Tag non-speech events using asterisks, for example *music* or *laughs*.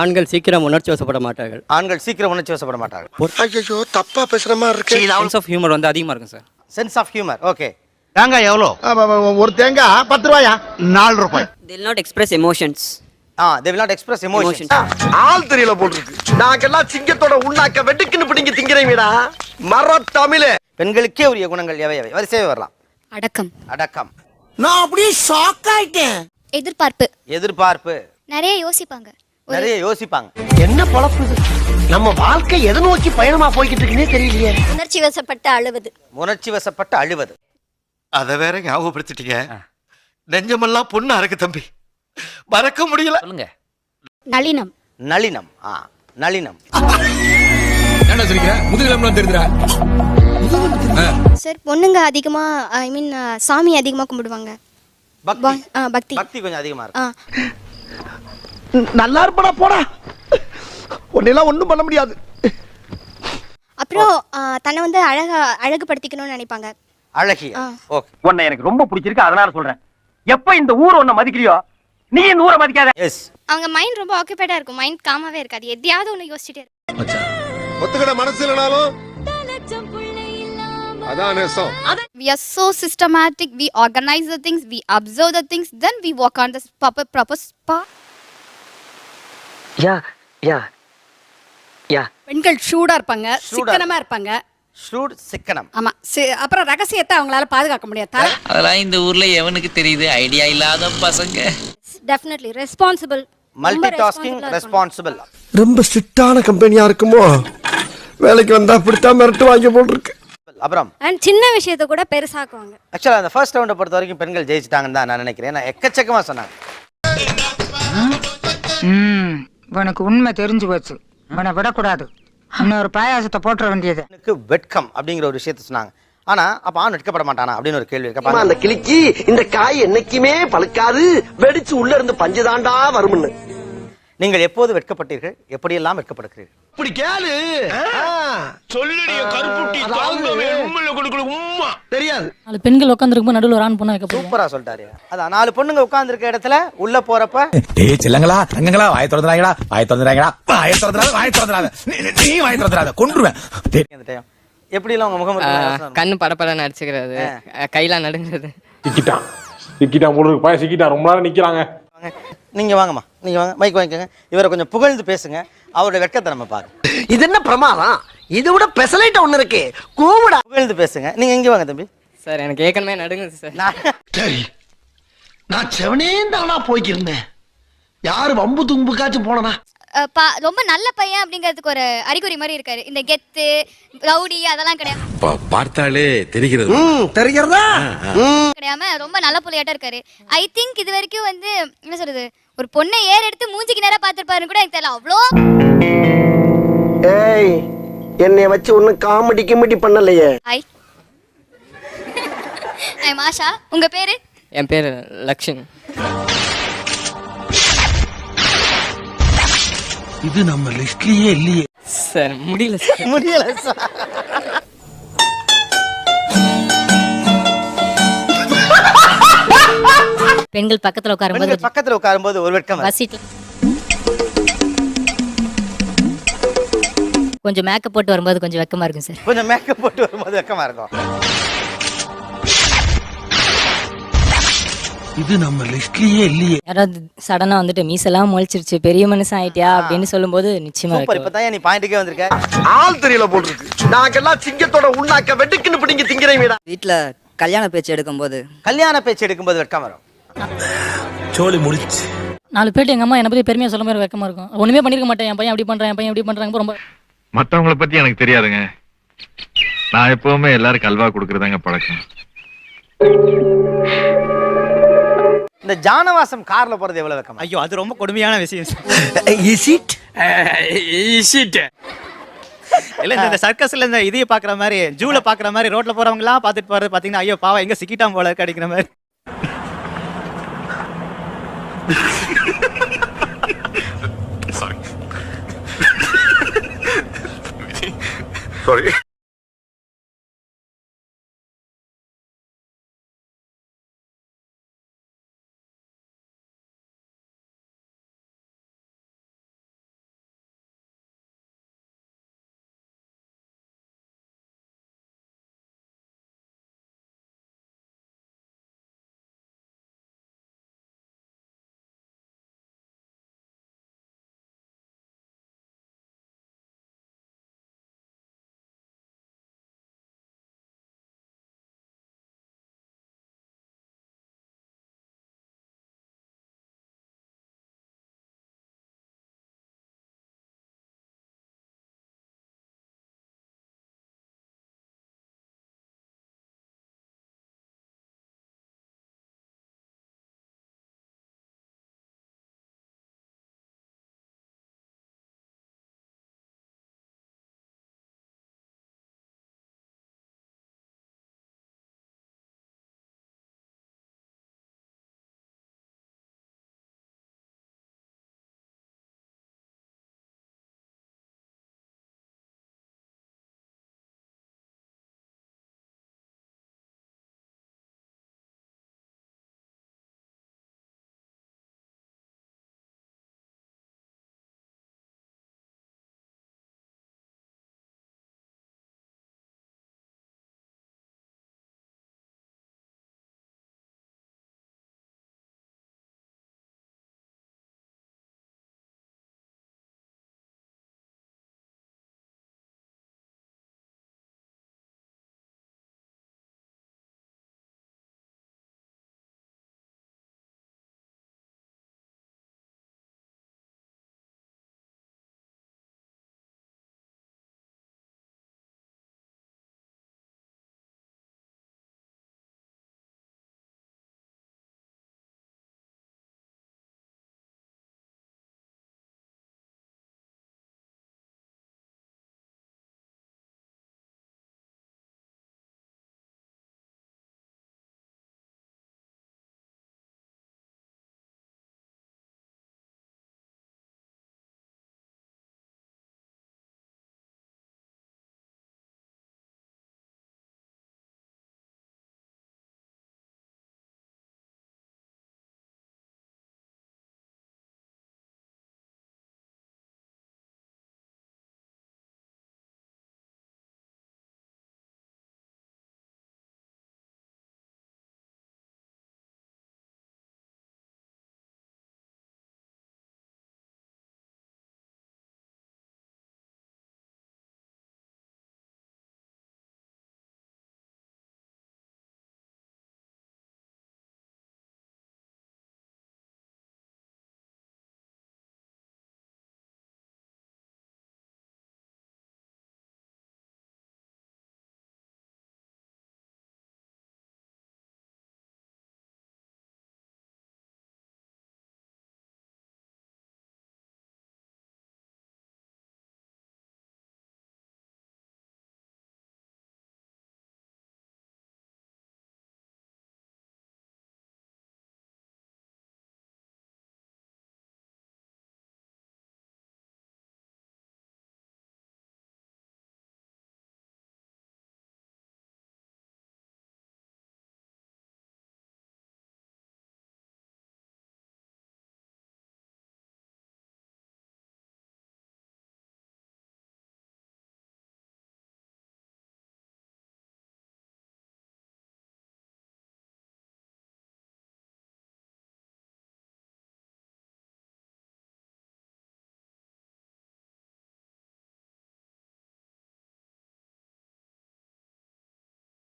ஆண்கள் சீக்கிரம் உணர்ச்சி வசப்பட மாட்டார்கள். ஆண்கள் சீக்கிரம் உணர்ச்சி வசப்பட மாட்டார்கள். ஐயோ தப்பா பேசுற மாதிரி இருக்கு. சென்ஸ் ஆஃப் ஹியூமர் வந்து அதிகமாக இருக்கும் sir sense of humour okay தேங்காய் எவ்வளோ? ஒரு தேங்காய் பத்து ரூபாயா? நாலு ரூபாய். They'll not express emotions. Ah they will not express emotion ஆள் தெரியல போல் இருக்கு. நாங்கெல்லாம் சிங்கத்தோட உண்ணாக்க வெட்டுக்குன்னு பிடிங்க திங்கிறீங்கடா மர தமிழே பெண்களுக்கே உரிய குணங்கள் எவை எவை? வரிசையே வரலாம் அடக்கம். அடக்கம். நான் அப்படியே ஷாக் ஆயிட்டேன். எதிர்பார்ப்பு. எதிர்பார்ப்பு. நிறைய யோசிப்பாங்க. நிறைய யோசிப்பாங்க. என்ன பொழப்பு நம்ம வாழ்க்கை எதை நோக்கி பயணமா போய்கிட்டு இருக்குன்னே தெரியலையே. உணர்ச்சி வசப்பட்டு அழுவது. உணர்ச்சி வசப்பட்டு அழுவது. அத வேற ஞாபகப்படுத்திட்டீங்க. நெஞ்சமெல்லாம் பொண்ணு அறக்கு தம்பி. மறக்க முடியல. சொல்லுங்க. நளினம். நளினம். ஆ நளினம். சார் பொண்ணுங்க அதிகமா ஐ மீன் சாமி அதிகமா கும்பிடுவாங்க. பக்தி. கொஞ்சம் அதிகமா இருக்கும் ஆ. நல்லா இருப்படா போடா. உன்னெல்லாம் ஒண்ணும் பண்ண முடியாது. அப்புறம் தன்னை வந்து அழகா அழகுபடுத்திக்கணும்னு நினைப்பாங்க. ஓகே. உன்னை எனக்கு ரொம்ப பிடிச்சிருக்கு அதனால சொல்றேன். எப்ப இந்த ஊர் உன்னை மதிக்கிறியோ நீ இந்த ஊரை மதிக்காத. எஸ் அவங்க மைண்ட் ரொம்ப ஆக்குபைடா இருக்கும். மைண்ட் காமாவே இருக்காது. எதையாவது ஒன்று யோசிச்சுட்டே இருக்கும் ஒத்துக்கிட மனசு இல்லனாலும் அதான் நேசம். we are so systematic. We organize the things. We observe the things. Then we work on the proper proper path யா யா. யா. பெண்கள் ஷூடா இருப்பாங்க சிக்கனமா இருப்பாங்க. ஷூட் சிக்கனம். ஆமா சி- அப்புறம் ரகசியத்தை அவங்களால பாதுகாக்க முடியாது. தர அதெல்லாம் இந்த ஊர்ல எவனுக்கு தெரியுது? ஐடியா இல்லாத பசங்க. Definitely responsible multi tasking responsible ரொம்ப ஸ்ட்ரிக்டான கம்பெனியா இருக்குமோ? வேலைக்கு வந்தா அப்படித்தான் மிரட்டு வாங்கி போல் இருக்கு அப்புறம்? அண்ட் சின்ன விஷயத்தை கூட பெருசாக்குவாங்க. ஆக்சுவலாக அந்த ஃபர்ஸ்ட் ரவுண்டை பொறுத்த வரைக்கும் பெண்கள் ஜெயிச்சிட்டாங்கன்னு தான் நான் நினைக்கிறேன். நான் எக்கச்சக்கமா சொன்னாங்க. உனக்கு உண்மை தெரிஞ்சு போச்சு. உன்னை விடக்கூடாது. இன்னொரு பாயாசத்தை போட்டுற வேண்டியது. எனக்கு வெட்கம் அப்படிங்கிற ஒரு விஷயத்த சொன்னாங்க. ஆனா அப்ப ஆண் வெட்கப்பட மாட்டானா அப்படின்னு ஒரு கேள்வி இருக்கு? அந்த கிளிக்கு இந்த காய் என்னைக்குமே பழுக்காது. வெடிச்சு உள்ள இருந்து பஞ்சு தாண்டா வரும்னு. நீங்கள் எப்போது வெட்கப்பட்டீர்கள்? எப்படியெல்லாம் வெட்கப்படுகிறீர்கள்? இப்படி கேளு. சொல்லுடைய கருப்புட்டி உம்மா. தெரியாது. நாலு பெண்கள் உட்காந்துருக்கும் நடுவில் ஒரு ஆண் பொண்ணை வைக்க சூப்பரா சொல்லிட்டாரு. அதான் நாலு பொண்ணுங்க உட்கார்ந்து இடத்துல உள்ள போறப்ப டேய் செல்லங்களா தங்கங்களா வாய திறந்துறாங்களா வாய திறந்துறாங்களா வாய திறந்துறாத வாய நீ- வாய திறந்துறாத கொன்றுவேன். எப்படி எல்லாம் உங்க முகம்? கண்ணு படப்படன்னு அடிச்சுக்கிறது. கையெல்லாம் நடுங்கிறது. சிக்கிட்டான். சிக்கிட்டான் போல சிக்கிட்டான். ரொம்ப நேரம் நிக்கிறாங்க. வாங்க. நீங்க வாங்கம்மா நீங்க வாங்க மைக் வாங்கிக்கோங்க. இவரை கொஞ்சம் புகழ்ந்து பேசுங்க. அவருடைய வெட்கத்தை நம்ம பாருங்க. இது என்ன பிரமாதம்? இதை விட பெசலைட்ட ஒண்ணு இருக்கு. கூவிடா. புகழ்ந்து பேசுங்க. நீங்க இங்க வாங்க தம்பி? சார் எனக்கு ஏற்கனவே நடுங்குது சார். நான் சரி நான் செவனே தானா போய்க்கிருந்தேன். யாரு வம்பு தும்புக்காச்சும் போனனா ரொம்ப நல்ல பையன் அப்படிங்கிறதுக்கு ஒரு அறிகுறி மாதிரி இருக்காரு. இந்த கெத்து ரவுடி அதெல்லாம் கிடையாது. பார்த்தாலே தெரிகிறது. ம் தெரிகிறதா? கிடையாம ரொம்ப நல்ல புள்ளையாட்டம் இருக்காரு. ஐ திங்க் இது வரைக்கும் வந்து என்ன சொல்றது? ஒரு பொண்ணை ஏர் எடுத்து மூஞ்சிக்கு நேரா பாத்துருப்பாருன்னு கூட எனக்கு தெரியல. அவ்வளோ ஏய் என்னைய வச்சு ஒன்னும் காமெடி கிமெடி பண்ணலையே. ஐ. ஐ மாஷா உங்க பேரு? என் பேர் லக்ஷ்மி. இது நம்ம லிஸ்ட்லயே இல்லையே. சார் முடியல சார். முடியல சார். பெண்கள் பக்கத்துல உட்காரும்போது பக்கத்துல உட்காரும்போது ஒரு வெட்கம். பஸ் சீட்ல கொஞ்சம் மேக்கப் போட்டு வரும்போது கொஞ்சம் வெக்கமா இருக்கும் சார் கொஞ்சம் மேக்கப் போட்டு வரும்போது வெக்கமா இருக்கும். இது நம்ம லிஸ்ட்லயே இல்லையே. யாராவது சடனா வந்துட்டு மீசெல்லாம் முளைச்சிருச்சு பெரிய மனுஷன் ஆயிட்டியா அப்படின்னு சொல்லும்போது நிச்சயமா சூப்பர் இப்பதான் நீ பாயிண்ட்டுக்கே வந்திருக்க. ஆள் தெரியல போல் இருக்கு நாங்கெல்லாம் சிங்கத்தோட உண்ணாக்க வெட்டுக்குன்னு பிடிங்க திங்கிறீங்கடா வீட்ல கல்யாண பேச்சு எடுக்கும்போது கல்யாண பேச்சு எடுக்கும்போது வெட்கம் வரும். சோலி முடிச்சு. நாலு பேர்ட்டு எங்க அம்மா என்ன பத்தி பெருமையா சொல்ல மாதிரி வெக்கமா இருக்கும். ஒண்ணுமே பண்ணிருக்க மாட்டேன். என் பையன் அப்படி பண்றான் என் பையன் இப்படி பண்றாங்க ரொம்ப மத்தவங்கள பத்தி எனக்கு தெரியாதுங்க. நான் எப்பவுமே எல்லாருக்கும் அல்வா கொடுக்கறதாங்க பழக்கம். இந்த ஜானவாசம் கார்ல போறது எவ்வளவு வெக்கமா? ஐயோ அது ரொம்ப கொடுமையான விஷயம் இஸ் இட் இல்ல இந்த சர்க்கஸ்ல இந்த இதைய பாக்குற மாதிரி ஜூல பாக்குற மாதிரி ரோட்ல போறவங்க எல்லாம் பாத்துட்டு போறது பாத்தீங்கன்னா ஐயோ பாவம் எங்க சிக்கிட்டான் போல இருக்கு அடிக்கிற *laughs* மாதிரி சாரி *laughs*